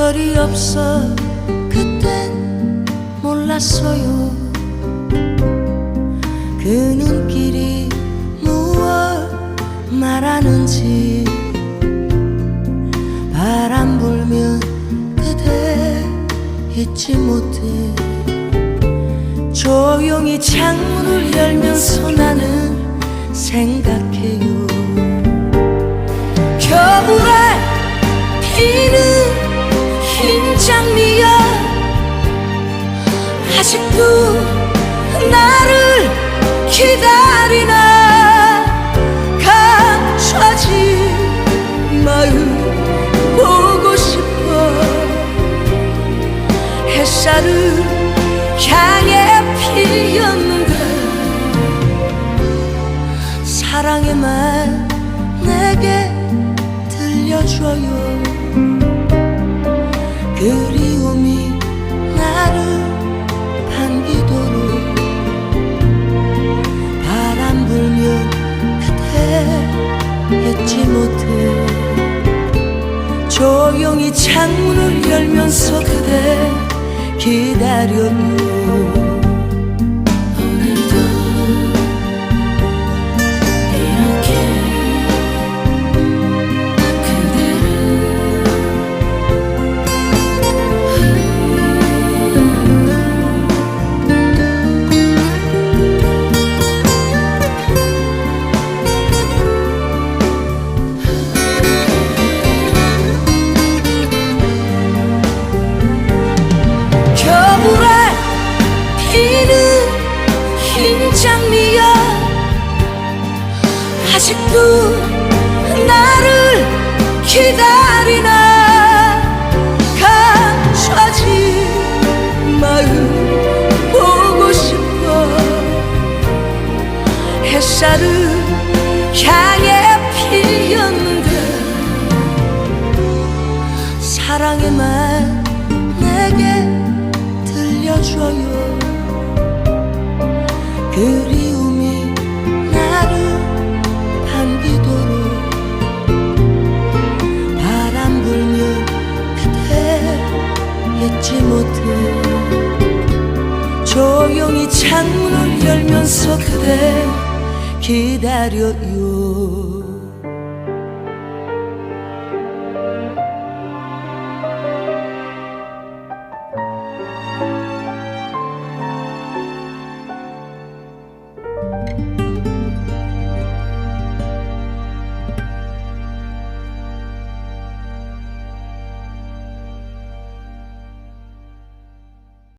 별이 없어 그땐 몰랐어요. 그 눈길이 무엇 말하는지 바람 불면 그대 잊지 못해. 조용히 창문을 열면서 나는 생각해요. 아직도 나를 기다리나 감춰진 마음 보고 싶어. 햇살을 향해 피었는데 사랑의 말 내게 들려줘요 창문을 열면서 그대 기다려요 흰 장미야 아직도 나를 기다리나 감춰진 보고 싶어. 햇살을 향해 피었는데 사랑의 말 내게 들려줘요 그리움이 나를 반기도록 바람 불면 그대 잊지 못해. 조용히 창문을 열면서 그대 기다려요